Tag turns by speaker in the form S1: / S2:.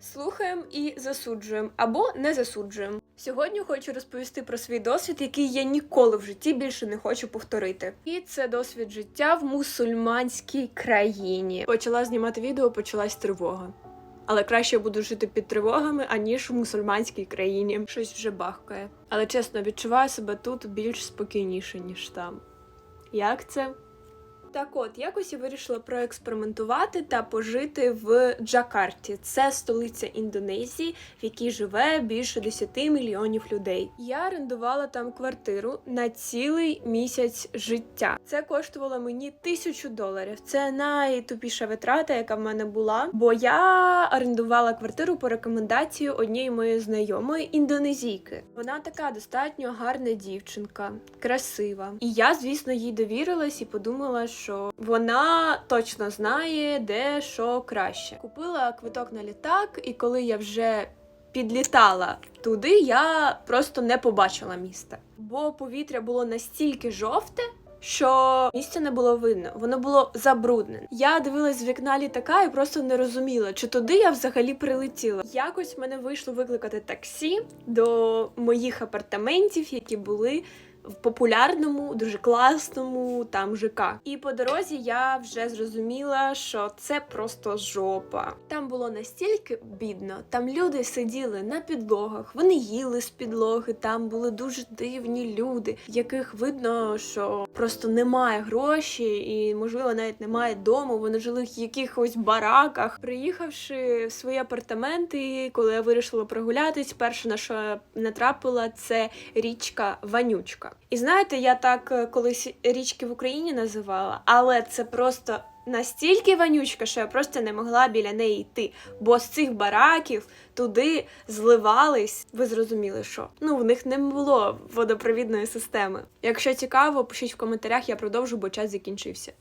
S1: Слухаємо і засуджуємо або не засуджуємо. Сьогодні хочу розповісти про свій досвід, який я ніколи в житті більше не хочу повторити. І це досвід життя в мусульманській країні. Почала знімати відео, почалась тривога. Але краще я буду жити під тривогами, аніж в мусульманській країні. Щось вже бахкає. Але чесно, відчуваю себе тут більш спокійніше, ніж там. Як це? Так от, якось я вирішила проекспериментувати та пожити в Джакарті. Це столиця Індонезії, в якій живе більше 10 мільйонів людей. Я орендувала там квартиру на цілий місяць життя. Це коштувало мені тисячу доларів. Це найтупіша витрата, яка в мене була. Бо я орендувала квартиру по рекомендації однієї моєї знайомої індонезійки. Вона така достатньо гарна дівчинка, красива. І я, звісно, їй довірилась і подумала, що вона точно знає, де що краще. Купила квиток на літак, і коли я вже підлітала туди, я просто не побачила міста. Бо повітря було настільки жовте. Що місця не було видно, воно було забруднене. Я дивилась з вікна літака і просто не розуміла, чи туди я взагалі прилетіла. Якось мене вийшло викликати таксі до моїх апартаментів, які були в популярному, дуже класному там ЖК. І по дорозі я вже зрозуміла, що це просто жопа. Там було настільки бідно, там люди сиділи на підлогах, вони їли з підлоги. Там були дуже дивні люди, яких видно, що просто немає грошей, і можливо навіть немає дому. Вони жили в якихось бараках. Приїхавши в свої апартаменти, коли я вирішила прогулятись, перше на що натрапила, це річка Ванючка. І знаєте, я так е, колись річки в Україні називала, але це просто настільки вонючка, що я просто не могла біля неї йти. Бо з цих бараків туди зливались. Ви зрозуміли, що ну в них не було водопровідної системи. Якщо цікаво, пишіть в коментарях, я продовжу, бо час закінчився.